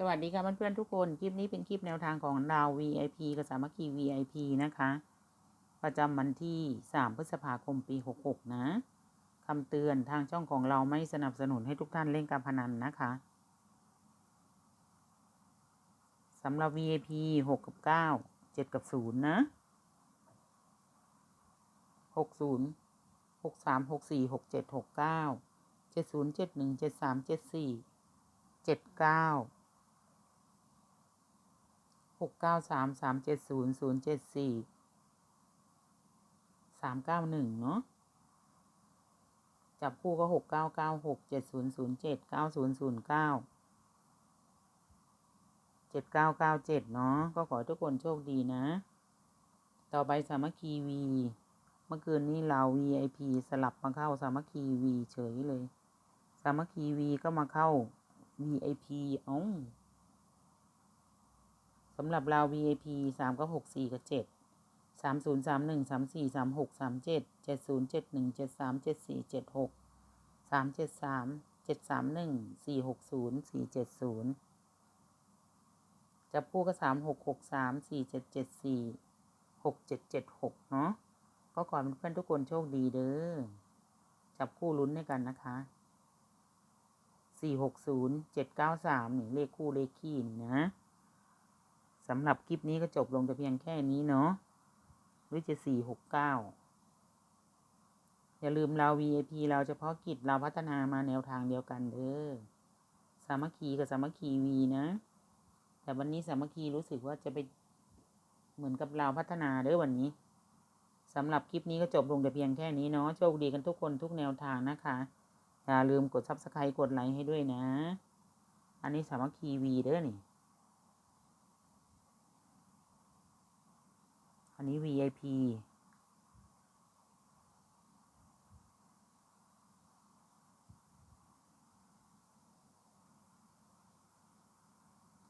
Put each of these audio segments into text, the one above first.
สวัสดีค่ะเพื่อนๆทุกคน คลิปนี้เป็นคลิปแนวทางของดาว VIP กับสามัคคี VIP นะคะ ประจำวันที่ 3 พฤษภาคมปี 66 นะคำเตือนทางช่องของเราไม่สนับสนุนให้ทุกท่านเล่นการพนันนะคะสำหรับ VIP 6 กับ 9 7 กับ 0 นะ 60 63 64 67 69 70 71 73 74 79 หกเก้าสามสามเจ็ดศูนย์ศูนย์เจ็ดสี่สามเก้าหนึ่งเนาะจับคู่ก็หกเก้าเก้าหกเจ็ดศูนย์ศูนย์เจ็ดเก้าศูนย์ศูนย์เก้าเจ็ดเก้าเก้าเจ็ดเนาะก็ขอทุกคนโชคดีนะ ต่อไปสามัคคีวี เมื่อคืนนี้เรา VIP สลับมาเข้าสามัคคีวีเฉยเลย สามัคคีวีก็มาเข้า VIP อ้า สำหรับเรา VIP สามกับหกสี่กับเจ็ดสามศูนย์สามหนึ่งสามสี่สามหกสามเจ็ดเจ็ดศูนย์เจ็ดหนึ่งเจ็ดสามเจ็ดสี่เจ็ดหกสามเจ็ดสามเจ็ดสามหนึ่งสี่หกศูนย์สี่เจ็ดศูนย์จับคู่ก็สามหกหกสามสี่เจ็ดเจ็ดสี่หกเจ็ดเจ็ดหกเนาะก็ขอเพื่อนทุกคนโชคดีเด้อ จับคู่ลุ้นด้วยกันนะคะสี่หกศูนย์เจ็ดเก้าสามนี่เลขคู่เลขคี่นะ สำหรับคลิปนี้ก็จบลงแต่เพียงแค่นี้เนาะหรือจะสี่หกเก้าอย่าลืมเรา VIP เราเฉพาะกิจเราพัฒนามาแนวทางเดียวกันเด้อสามัคคีกับสามัคคีวีนะ แต่วันนี้สามัคคีรู้สึกว่าจะไปเหมือนกับเราพัฒนาเด้อวันนี้สำหรับคลิปนี้ก็จบลงแต่เพียงแค่นี้เนาะโชคดีกันทุกคนทุกแนวทางนะคะ อย่าลืมกดซับสไครต์กดไลค์ให้ด้วยนะ อันนี้สามัคคีวีเด้อนี่ อันนี้ VIP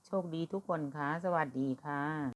โชคดีทุกคนค่ะ สวัสดีค่ะ